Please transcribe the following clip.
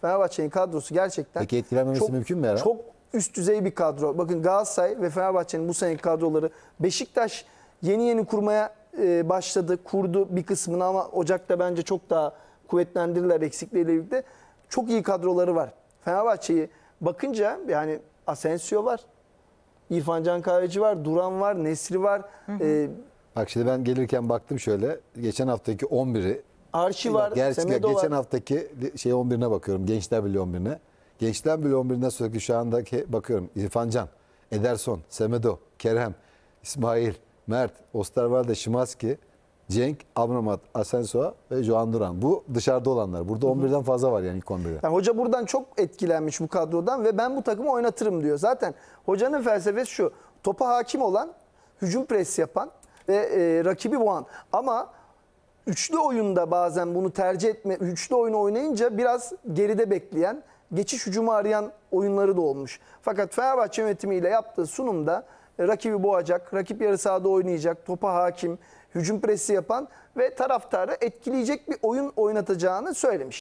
Fenerbahçe'nin kadrosu gerçekten Peki etkilenmemesi mümkün mü Eren? Çok üst düzey bir kadro. Bakın Galatasaray ve Fenerbahçe'nin bu seneki kadroları Beşiktaş yeni yeni kurmaya e, başladı. Kurdu bir kısmını ama Ocak'ta bence çok daha kuvvetlendirirler eksikleriyle birlikte. Çok iyi kadroları var. Fenerbahçe'yi bakınca yani Asensio var. İrfan Can Kahveci var, Duran var, Nesri var, e, Bak şimdi ben gelirken baktım şöyle. Geçen haftaki 11'i Arşi var, Gerçi Semedo geçen var. haftaki şey 11'ine bakıyorum. Gençler Birliği 11'ine. Gençler Birliği 11'inden sonraki şu andaki bakıyorum. İrfan Can, Ederson, Semedo, Kerem, İsmail, Mert, Osterwalde, Şimanski, Cenk, Amrabat, Asensio ve Joan Duran. Bu dışarıda olanlar. Burada 11'den fazla var yani ilk 11'de. Yani hoca buradan çok etkilenmiş bu kadrodan ve ben bu takımı oynatırım diyor. Zaten hocanın felsefesi şu. Topa hakim olan, hücum pres yapan ve e, rakibi boğan. Ama üçlü oyunda bazen bunu tercih etme, üçlü oyunu oynayınca biraz geride bekleyen, geçiş hücumu arayan oyunları da olmuş. Fakat Fenerbahçe yönetimiyle yaptığı sunumda e, rakibi boğacak, rakip yarı sahada oynayacak, topa hakim, hücum presi yapan ve taraftarı etkileyecek bir oyun oynatacağını söylemiş.